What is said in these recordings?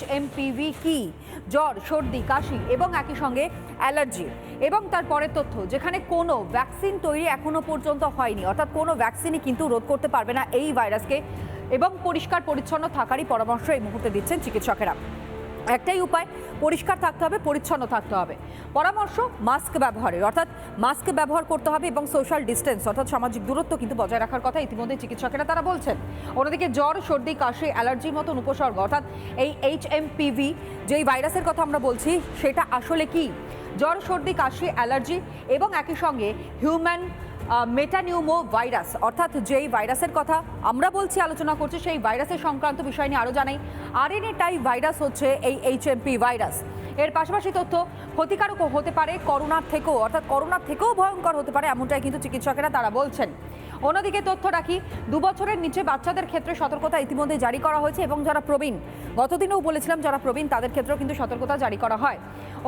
HMPV কি? জ্বর, সর্দি, কাশি এবং একই সঙ্গে অ্যালার্জি এবং তার পরের তথ্য, যেখানে কোনো ভ্যাকসিন তৈরি এখনও পর্যন্ত হয়নি। অর্থাৎ কোনো ভ্যাকসিনই কিন্তু রোধ করতে পারবে না এই ভাইরাসকে এবং পরিষ্কার পরিচ্ছন্ন থাকারই পরামর্শ এই মুহূর্তে দিচ্ছেন চিকিৎসকেরা। একটাই উপায়, পরিষ্কার থাকতে হবে, পরিচ্ছন্ন থাকতে হবে। পরামর্শ মাস্ক ব্যবহারের। অর্থাৎ মাস্ক ব্যবহার করতে হবে এবং সোশ্যাল ডিস্টেন্স অর্থাৎ সামাজিক দূরত্ব কিন্তু বজায় রাখার কথা ইতিমধ্যে চিকিৎসকেরা তারা বলছেন। অন্যদিকে জ্বর, সর্দি, কাশি, অ্যালার্জির মতন উপসর্গ, অর্থাৎ এই এইচ এম পিভি যেই ভাইরাসের কথা আমরা বলছি, সেটা আসলে কি? জ্বর, সর্দি, কাশি, অ্যালার্জি এবং একই সঙ্গে হিউম্যান মেটানিউমো ভাইরাস, অর্থাৎ যেই ভাইরাসের কথা আমরা বলছি, আলোচনা করছি, সেই ভাইরাসের সংক্রান্ত বিষয় নিয়ে আরও জানাই। আরএনএ টাইপ ভাইরাস হচ্ছে এই এইচএমপি ভাইরাস। এর পাশাপাশি তথ্য ক্ষতিকারকও হতে পারে, করোনার থেকেও, অর্থাৎ করোনার থেকেও ভয়ঙ্কর হতে পারে, এমনটাই কিন্তু চিকিৎসকেরা তারা বলছেন। অন্যদিকে তথ্য রাখি, দু বছরের নিচে বাচ্চাদের ক্ষেত্রে সতর্কতা ইতিমধ্যে জারি করা হয়েছে এবং যারা প্রবীণ, গতদিনেও বলেছিলাম যারা প্রবীণ, তাদের ক্ষেত্রেও কিন্তু সতর্কতা জারি করা হয়।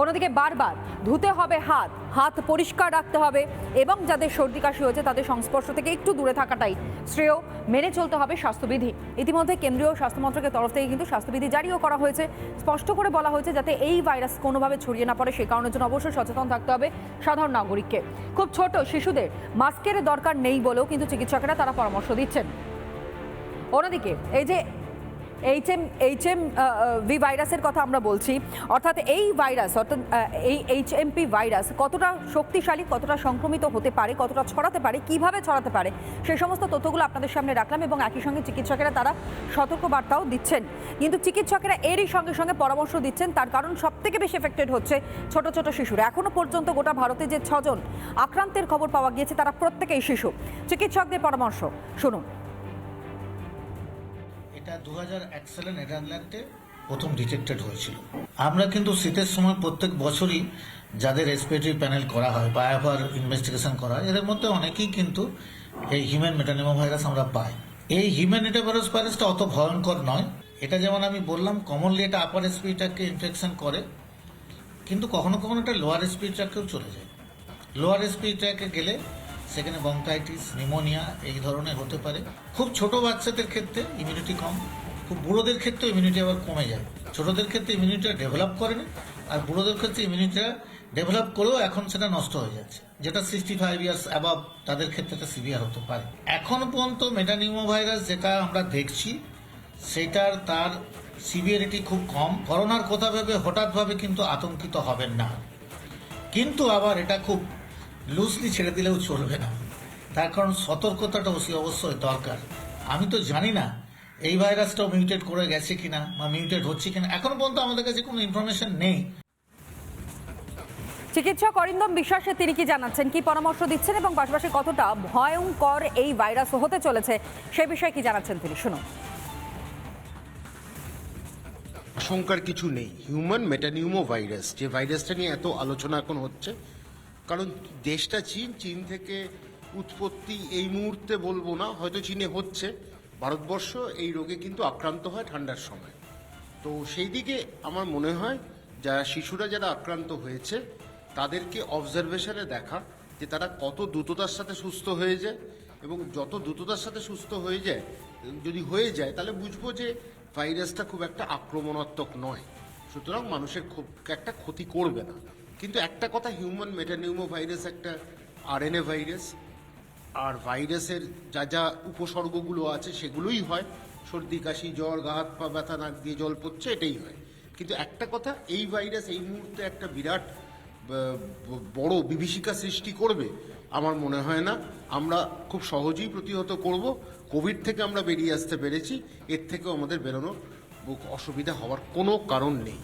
অন্যদিকে বারবার, ধুতে হবে হাত হাত পরিষ্কার রাখতে হবে এবং যাদের সর্দি কাশি হয়েছে তাদের সংস্পর্শ থেকে একটু দূরে থাকাটাই শ্রেয়, মেনে চলতে হবে স্বাস্থ্যবিধি। ইতিমধ্যে কেন্দ্রীয় স্বাস্থ্যমন্ত্রকের তরফ থেকে কিন্তু স্বাস্থ্যবিধি জারিও করা হয়েছে। স্পষ্ট করে বলা হয়েছে যাতে এই ভাইরাস কোনোভাবে ছড়িয়ে না পড়ে, সে কারণের জন্য অবশ্যই সচেতন থাকতে হবে সাধারণ নাগরিককে। খুব ছোট শিশুদের, মাস্কের দরকার নেই বলেও কিন্তু চিকিৎসকেরা তারা পরামর্শ দিচ্ছেন। অন্যদিকে এই যে H M H M V ভাইরাসের কথা আমরা বলছি। অর্থাৎ এই ভাইরাস অর্থাৎ এই এইচ এমপি ভাইরাস কতটা শক্তিশালী, কতটা সংক্রমিত হতে পারে, কতটা ছড়াতে পারে, কীভাবে ছড়াতে পারে সেই সমস্ত তথ্যগুলো আপনাদের সামনে রাখলাম এবং একই সঙ্গে চিকিৎসকেরা তারা সতর্কবার্তাও দিচ্ছেন। কিন্তু চিকিৎসকেরা এরই সঙ্গে সঙ্গে পরামর্শ দিচ্ছেন, তার কারণ সব থেকে বেশি এফেক্টেড হচ্ছে ছোট ছোট শিশুরা। এখনও পর্যন্ত গোটা ভারতে যে ছজন আক্রান্তের খবর পাওয়া গিয়েছে, তারা প্রত্যেকেই শিশু। চিকিৎসকদের পরামর্শ, শুনুন। এটা দু হাজার এক সালে নেদারল্যান্ডে প্রথম ডিটেক্টেড হয়েছিল। আমরা কিন্তু শীতের সময় প্রত্যেক বছরই যাদের রেসপিরেটরি প্যানেল করা হয় বা আবার ইনভেস্টিগেশন করা হয়, এদের মধ্যে অনেকেই কিন্তু এই হিউম্যান মেটানিমো ভাইরাস আমরা পাই। এই হিউম্যান মেটাভাইরাস ভাইরাসটা অত ভয়ঙ্কর নয়। এটা যেমন আমি বললাম কমনলি এটা আপার রেসপিরেটারকে ইনফেকশন করে, কিন্তু কখনো কখনো এটা লোয়ার স্পিড রেসপিরেটারকেও চলে যায়। লোয়ার রেসপিরেটারকে গেলে সেখানে বঙ্কাইটিস নিউমোনিয়া এই ধরনের হতে পারে। খুব ছোট বাচ্চাদের ক্ষেত্রে ইমিউনিটি কম, খুব বুড়োদের ক্ষেত্রে ইমিউনিটি আবার কমে যায়। ছোটদের ক্ষেত্রে ইমিউনিটিটা ডেভেলপ করে না, আর বুড়োদের ক্ষেত্রে ইমিউনিটিটা ডেভেলপ করেও এখন সেটা নষ্ট হয়ে যাচ্ছে। যেটা সিক্সটি ফাইভ ইয়ার্স অ্যাবাভ তাদের ক্ষেত্রে এটা সিভিয়ার হতে পারে। এখন পর্যন্ত মেটানিউমো ভাইরাস যেটা আমরা দেখছি, সেটার তার সিভিয়ারিটি খুব কম। করোনার কথা ভেবে হঠাৎভাবে কিন্তু আতঙ্কিত হবেন না। কিন্তু আবার এটা খুব লুজলি ছেড়ে দিলেও চলবে না। তার কারণ সতর্কতাটা অবশ্যই অবশ্যই দরকার। আমি তো জানি না এই ভাইরাসটাও মিউটেট করে গেছে কিনা বা মিউটেট হচ্ছে কিনা। এখনও পর্যন্ত আমাদের কাছে কোনো ইনফরমেশন নেই। চিকিৎসক অরিন্দম বিশ্বাসে তিনি কি জানাচ্ছেন কি পরামর্শ দিচ্ছেন এবং পাশাপাশি কতটা ভয়ঙ্কর এই ভাইরাস হতে চলেছে সে বিষয়ে কি জানাচ্ছেন তিনি? শুনুন। আশঙ্কার কিছু নেই। হিউম্যান মেটানিউমো ভাইরাস যে ভাইরাসটা নিয়ে এত আলোচনা এখন হচ্ছে কারণ দেশটা চীন চীন থেকে উৎপত্তি এই মুহূর্তে বলব না, হয়তো চীনে হচ্ছে। ভারতবর্ষ এই রোগে কিন্তু আক্রান্ত হয় ঠান্ডার সময়। তো সেই দিকে আমার মনে হয় যারা শিশুরা যারা আক্রান্ত হয়েছে, তাদেরকে অবজারভেশনে দেখা যে তারা কত দ্রুততার সাথে সুস্থ হয়ে যায় এবং যত দ্রুততার সাথে সুস্থ হয়ে যায়, যদি হয়ে যায়, তাহলে বুঝব যে ভাইরাসটা খুব একটা আক্রমণাত্মক নয়। সুতরাং মানুষের খুব একটা ক্ষতি করবে না। কিন্তু একটা কথা হিউম্যান মেটানিউমো ভাইরাস একটা আরএনএ ভাইরাস আর ভাইরাসের যা যা উপসর্গগুলো আছে সেগুলোই হয়। সর্দি, কাশি, জ্বর, গা, হাত, পা, ব্যথা, নাক দিয়ে জল পড়ছে, এটাই হয়। কিন্তু একটা কথা, এই ভাইরাস এই মুহূর্তে একটা বিরাট বড় বিভীষিকা সৃষ্টি করবে, আমার মনে হয় না। আমরা খুব সহজেই প্রতিহত করব। কোভিড থেকে আমরা বেরিয়ে আসতে পেরেছি। এর থেকেও আমাদের বেরোনোর অসুবিধা হওয়ার কোনো কারণ নেই।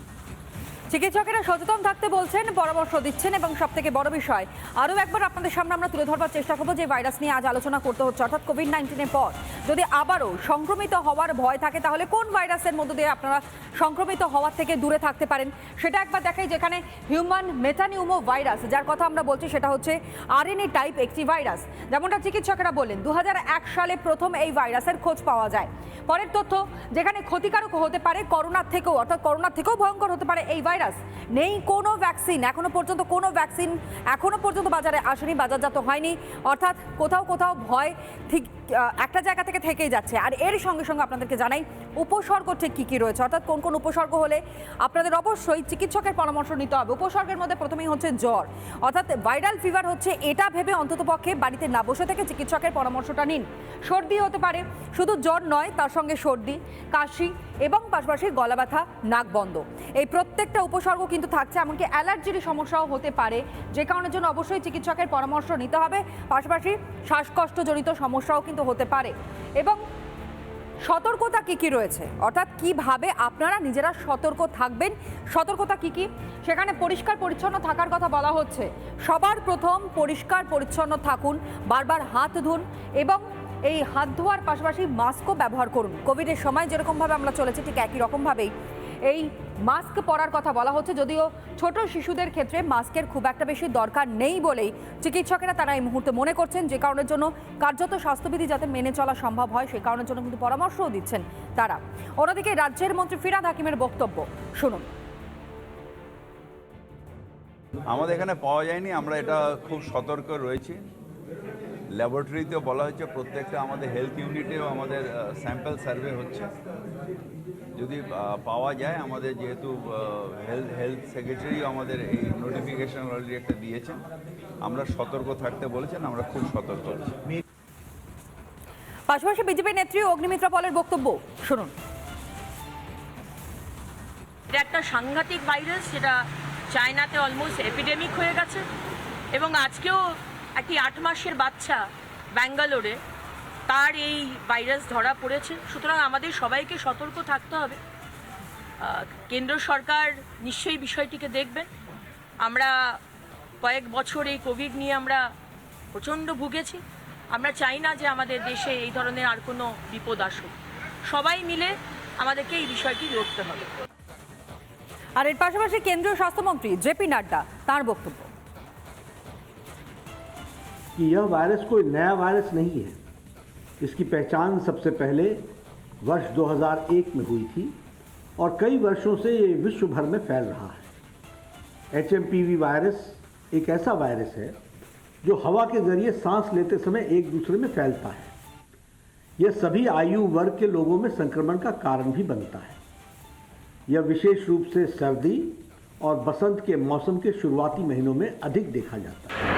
চিকিৎসকেরা সচেতন থাকতে বলছেন, পরামর্শ দিচ্ছেন এবং সব থেকে বড় বিষয়, আরও একবার আপনাদের সামনে আমরা তুলে ধরবার চেষ্টা করব যে ভাইরাস নিয়ে আজ আলোচনা করতে হচ্ছে। অর্থাৎ কোভিড নাইন্টিনের পর যদি আবারও সংক্রমিত হওয়ার ভয় থাকে, তাহলে কোন ভাইরাসের মধ্য দিয়ে আপনারা সংক্রমিত হওয়ার থেকে দূরে থাকতে পারেন? সেটা একবার দেখাই যেখানে হিউম্যান মেটানিউমো ভাইরাস যার কথা আমরা বলছি সেটা হচ্ছে আরএনএ টাইপ একটি ভাইরাস। যেমনটা চিকিৎসকেরা বললেন দু হাজার এক সালে প্রথম এই ভাইরাসের খোঁজ পাওয়া যায়। পরের তথ্য, যেখানে ক্ষতিকারক হতে পারে করোনার থেকেও, অর্থাৎ করোনার থেকেও ভয়ঙ্কর হতে পারে এই ভাইরাস নেই কোনো ভ্যাকসিন এখনও পর্যন্ত কোনো ভ্যাকসিন এখনও পর্যন্ত বাজারে আসেনি, বাজারজাত হয়নি। অর্থাৎ কোথাও কোথাও ভয় ঠিক একটা জায়গা থেকে থেকেই যাচ্ছে। আর এর সঙ্গে সঙ্গে আপনাদেরকে জানাই, উপসর্গ ঠিক কী কী রয়েছে? অর্থাৎ কোন কোন উপসর্গ হলে আপনাদের অবশ্যই চিকিৎসকের পরামর্শ নিতে হবে। উপসর্গের মধ্যে প্রথমেই হচ্ছে জ্বর। অর্থাৎ ভাইরাল ফিভার হচ্ছে এটা ভেবে অন্ততপক্ষে বাড়িতে না বসে থেকে চিকিৎসকের পরামর্শটা নিন। সর্দি হতে পারে, শুধু জ্বর নয়, তার সঙ্গে সর্দি, কাশি এবং পাশাপাশি গলা ব্যথা নাক বন্ধ। এই প্রত্যেকটা উপসর্গ কিন্তু থাকছে, এমনকি অ্যালার্জির সমস্যাও হতে পারে। যে কারণের জন্য অবশ্যই চিকিৎসকের পরামর্শ নিতে হবে। পাশাপাশি শ্বাসকষ্টজনিত সমস্যাও কিন্তু হতে পারে। এবং সতর্কতা কি কি রয়েছে? অর্থাৎ কীভাবে আপনারা নিজেরা সতর্ক থাকবেন? সতর্কতা কি কি? সেখানে পরিষ্কার পরিচ্ছন্ন থাকার কথা বলা হচ্ছে। সবার প্রথম পরিষ্কার পরিচ্ছন্ন থাকুন, বারবার হাত ধুন এবং এই হাত ধোয়ার পাশাপাশি মাস্কও ব্যবহার করুন। কোভিডের সময় যেরকমভাবে আমরা চলেছি ঠিক একই রকমভাবেই এই মাস্ক পরার কথা বলা হচ্ছে। যদিও ছোট শিশুদের ক্ষেত্রে মাস্কের খুব একটা বেশি দরকার নেই বলেই চিকিৎসকেরা তারা এই মুহূর্তে মনে করছেন, যে কারণের জন্য কার্যত স্বাস্থ্যবিধি যাতে মেনে চলা সম্ভব হয়, সেই কারণের জন্য কিন্তু পরামর্শও দিচ্ছেন তারা। অন্যদিকে রাজ্যের মন্ত্রী ফিরাদ হাকিমের বক্তব্য, শুনুন। আমাদের এখানে পাওয়া যায়নি, আমরা এটা খুব সতর্ক রয়েছি। ল্যাবরেটরিতেও বলা হয়েছে, প্রত্যেকটা আমাদের হেলথ ইউনিটেও আমাদের স্যাম্পল সার্ভে হচ্ছে। যদি পাওয়া যায় আমাদের যেহেতু হেলথ হেলথ সেক্রেটারিও আমাদের এই নোটিফিকেশন অলরেডি একটা দিয়েছেন। আমরা সতর্ক থাকতে বলেছেন আমরা খুব সতর্ক আছি। পাশাপাশি বিজেপি নেত্রী অগ্নিমিত্রা পলের বক্তব্য শুনুন। এটা একটা সাংঘাতিক ভাইরাস যেটা চায়নাতে অলমোস্ট এপিডেমিক হয়ে গেছে। এবং আজকেও একটি আট মাসের বাচ্চা ব্যাঙ্গালোরে তার এই ভাইরাস ধরা পড়েছে সুতরাং আমাদের সবাইকে সতর্ক থাকতে হবে আহ, কেন্দ্র সরকার নিশ্চয়ই বিষয়টিকে দেখবেন আমরা কয়েক বছর এই কোভিড নিয়ে আমরা প্রচণ্ড ভুগেছি আমরা চাই না যে আমাদের দেশে এই ধরনের আর কোনো বিপদ আসুক সবাই মিলে আমাদেরকে এই বিষয়টি লড়তে হবে আর এর পাশাপাশি কেন্দ্রীয় স্বাস্থ্যমন্ত্রী জেপি নাড্ডা তার বক্তব্য कि यह वायरस कोई नया वायरस नहीं है इसकी पहचान सबसे पहले वर्ष 2001 में हुई थी और कई वर्षों से ये विश्व भर में फैल रहा है। एचएमपीवी वायरस एक ऐसा वायरस है जो हवा के ज़रिए सांस लेते समय एक दूसरे में फैलता है। यह सभी आयु वर्ग के लोगों में संक्रमण का कारण भी बनता है। यह विशेष रूप से सर्दी और बसंत के मौसम के शुरुआती महीनों में अधिक देखा जाता है।